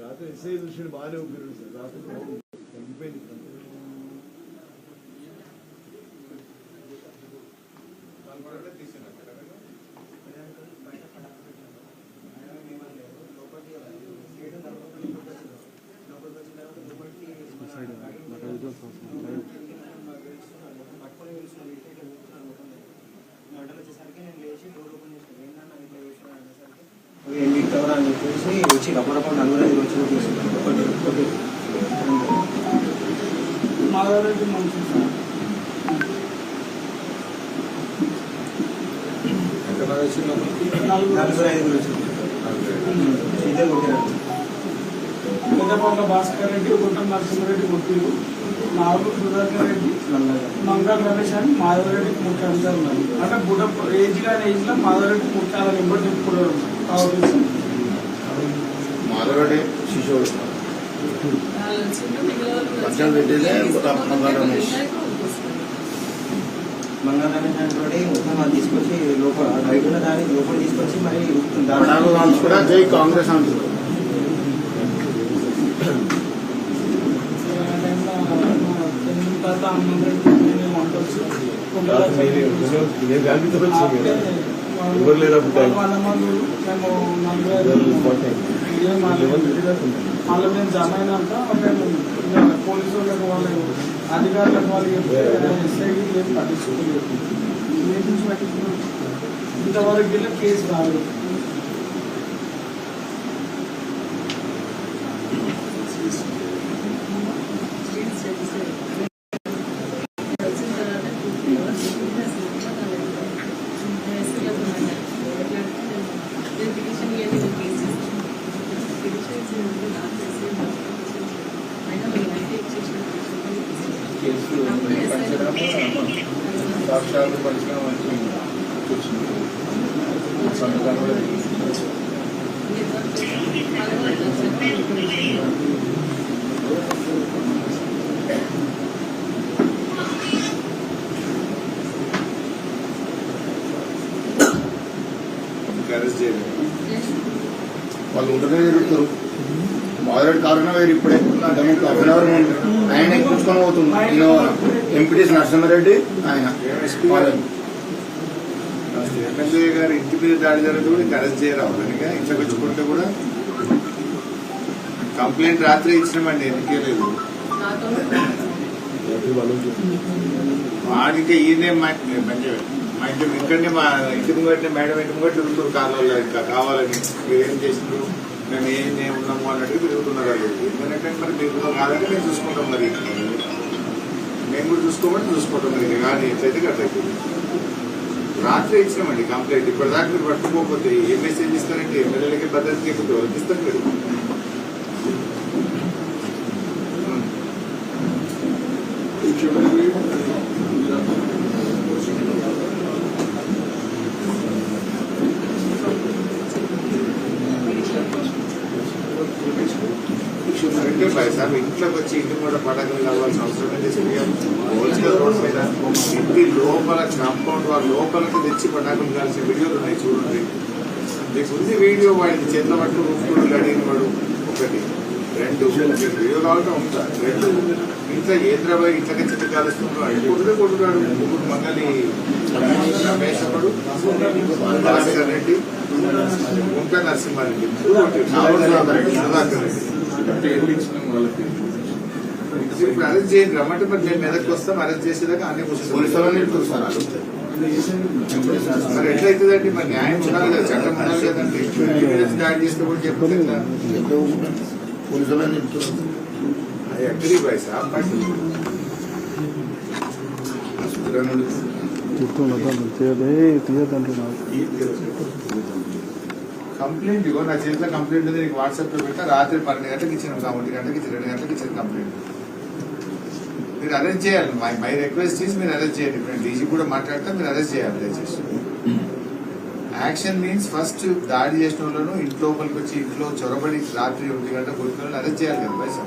రాత్రి ఎస్ఐ చూసి బాగానే ఊపిరి సార్ రాత్రి తగ్గిపోయింది చెప్పేసి వచ్చి అప్పుడప్పుడు నలుగురు ఐదు వచ్చి తీసుకున్నాను ఒకటి ఒకటి మాధవరెడ్డి మంచి సార్. నలుగురు. నలుగురు ఐదుగురు వచ్చి ఇద్దరు కొట్టారు. పెద్దపల్ల భాస్కర్ రెడ్డి గుంట నరసింహారెడ్డి కొట్టిరు. నాలుగు సుధాకర్ రెడ్డి మంగళ. రమేష్ అని మాధవరెడ్డి ఉన్నాయి అంటే బుడ ఏజ్ కానీ ఏజ్లో మాధవరెడ్డి ముఖ్యాల నెంబర్ చెప్పుకోవడం కావచ్చు మాధవడే శిశువుడు పక్కన పెట్టేదే మంగళ రమేష్. మంగళ రమేష్ అంటే మొత్తం అది తీసుకొచ్చి లోపల బయట ఉన్న దాన్ని లోపల తీసుకొచ్చి మరి ధర్నాలు కూడా జై కాంగ్రెస్ అంటారు తర్వాత అన్నం వంటొచ్చు నేను కలిపితే వచ్చింది ఎవరు లేనప్పుడు మళ్ళీ మేము జమ అయినాక మేము పోలీసు వాళ్ళకి వాళ్ళు అధికారులకు వాళ్ళు చెప్తే ఎస్ఐకి ఏం పట్టించుకోలేదు ఇంతవరకు వెళ్ళి కేసు రాలేదు. సాక్షాత్తు పరిశ్రమ మంచి కూర్చుంది సంతకాలు కూడా అరెస్ట్ చేయలేదు వాళ్ళు ఉంటనే తిరుగుతారు. మొదటి కారణం వేరు ఇప్పుడే హాఫ్ అన్ అవర్ ముందు ఆయన ఎక్కించుకొని పోతుంది నేను ఎంపీటీస్ నరసింహారెడ్డి ఆయన. ఎమ్మెల్యే గారి. ఇంటి మీద దాడి జరిగితే కూడా అరెస్ట్ చేయరావాలనిగా ఇంట్లోకి కూడా కంప్లైంట్ రాత్రి ఇచ్చినామండి ఎందుకేలేదు వాడికి ఈయనే మా మంచి అంటే ఇక్కడనే మా ఇంటి ముంగట్నే మేడం ఇంటి ముంగట్ తిరుగుతారు కాలంలో ఇంకా కావాలని మీరు ఏం చేసిండ్రు మేము ఏం ఏం ఉన్నాము అన్నట్టు తిరుగుతున్నారు వాళ్ళు. ఎందుకంటే మరి మీరు కాదంటే మేము చూసుకుంటాం మరి మేము కూడా చూసుకోమని చూసుకుంటాం మరి కానీ ఎట్లయితే కట్టయితే రాత్రి ఇచ్చినామండి కంప్లైంట్. ఇప్పటిదాకా మీరు పట్టుకోకపోతే ఏ మెసేజ్ ఇస్తారంటే ఎమ్మెల్యేలకి భద్రత ఎక్కువ ఎవరికి ఇస్తారు మీరు. అంటే సార్. ఇంట్లోకి వచ్చి ఇంటి కూడా పటాకులు కావాల్సిన అవసరం లేదు. రోడ్ మీద ఇంటి లోపల కాంపౌండ్ వాళ్ళ లోపలికి తెచ్చి పటాకులు కాల్సిన వీడియోలు ఉన్నాయి చూడండి. మీకు ఉంది వీడియో వాడిని చేతుల పట్టు రూపుడు గడిగిన వాడు ఒకటి రెండు వీడియో కావాలంటే ఉంటా రెండు ఇంట్లో ఏంద్రాబాయ్ ఇంట్లోకి చిట్టి కాలుస్తున్నాడు కొడుకు కొడుకున్నాడు ముగ్గురు మంగళి రమేష్ ఒకడు భాస్కర్ రెడ్డి గుంట నరసింహారెడ్డి. సుధాకర్ రెడ్డి. ఇప్పుడు అరెస్ట్ చేయండి రమ్మంటే మరి మేము మెదక్కి వస్తాం అరెస్ట్ చేసేదాకా అన్ని పోలీసు వాళ్ళని చూస్తారు మరి ఎట్లయితుందండి మరి న్యాయం ఉండాలి కదా చట్టం ఉండాలి కదండి. ఎవిడెన్స్ దాడి చేస్తే కూడా చెప్తే పోలీసు వాళ్ళని I agree by sir but complaint ఇగో నా చేతిలో కంప్లైంట్ ఉంది. నీకు వాట్సాప్లో పెట్టా రాత్రి పన్నెండు గంటలకు ఇచ్చిన ఒంటి గంటకి ఇచ్చిన రెండు గంటలకు ఇచ్చిన కంప్లైంట్. మీరు అరెస్ట్ చేయాలి. మై మై రిక్వెస్ట్ చేసి మీరు అరెస్ట్ చేయండి. ఇప్పుడు డీజీ కూడా మాట్లాడితే. మీరు అరెస్ట్ చేయాలి దయచేసి. యాక్షన్ మీన్స్ ఫస్ట్ దాడి చేసిన వాళ్ళను ఇంట్లోపలికి వచ్చి ఇంట్లో చొరబడి రాత్రి ఒంటి గంట కొడుకులను అరెస్ట్ చేయాలి కదా పైసా?